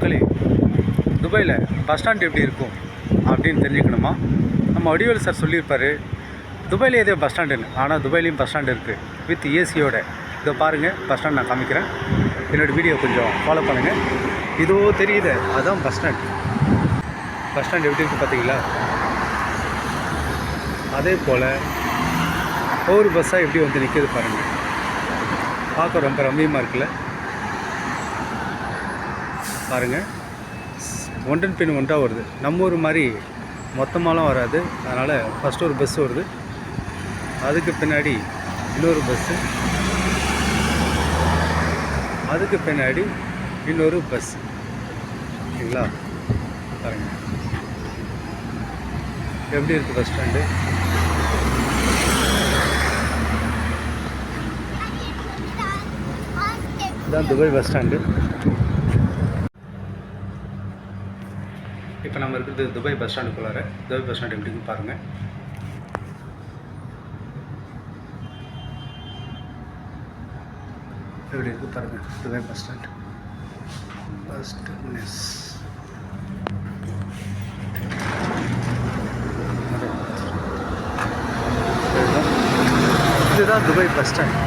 மக்களே துபாயில் bus stand எப்படி இருக்கும் அப்படின்னு தெரிஞ்சுக்கணுமா? நம்ம வடிவேல் சார் சொல்லியிருப்பார் துபாயில் ஏதோ பஸ் ஸ்டாண்டுன்னு ஆனால் துபாயிலையும் பஸ் ஸ்டாண்ட் இருக்குது வித் ஏசியோட இதை பாருங்கள் பஸ் ஸ்டாண்ட் நான் காமிக்கிறேன். என்னோடய வீடியோ கொஞ்சம் ஃபாலோ பண்ணுங்கள் இதோ தெரியுது அதுதான் பஸ் ஸ்டாண்ட் பஸ் ஸ்டாண்ட் எப்படி இருக்குது பார்த்தீங்களா? அதே போல் ஒவ்வொரு பஸ்ஸாக எப்படி வந்து நிற்கிது பாருங்கள் பார்க்க ரொம்ப ரம்மியமாக இருக்குல்ல. பாருங்கள் ஒன்றன் பின் ஒன்றாக வருது. நம்ம ஊர் மாதிரி மொத்தமாலாம் வராது. அதனால் ஃபஸ்ட்டு ஒரு பஸ் வருது. அதுக்கு பின்னாடி இன்னொரு பஸ்ஸு அதுக்கு பின்னாடி இன்னொரு பஸ் சரிங்களா? பாருங்கள் எப்படி இருக்குது பஸ் ஸ்டாண்டு இதுதான் துபாய் பஸ் ஸ்டாண்டு இப்போ நம்ம இருக்கிறது துபாய் பஸ் ஸ்டாண்டுக்குள்ளார. துபாய் பஸ் ஸ்டாண்ட் எப்படின்னு பாருங்கள் எப்படி இருக்குது பாருங்கள் Dubai bus stand. Bus terminus இதுதான் துபாய் பஸ் ஸ்டாண்ட்.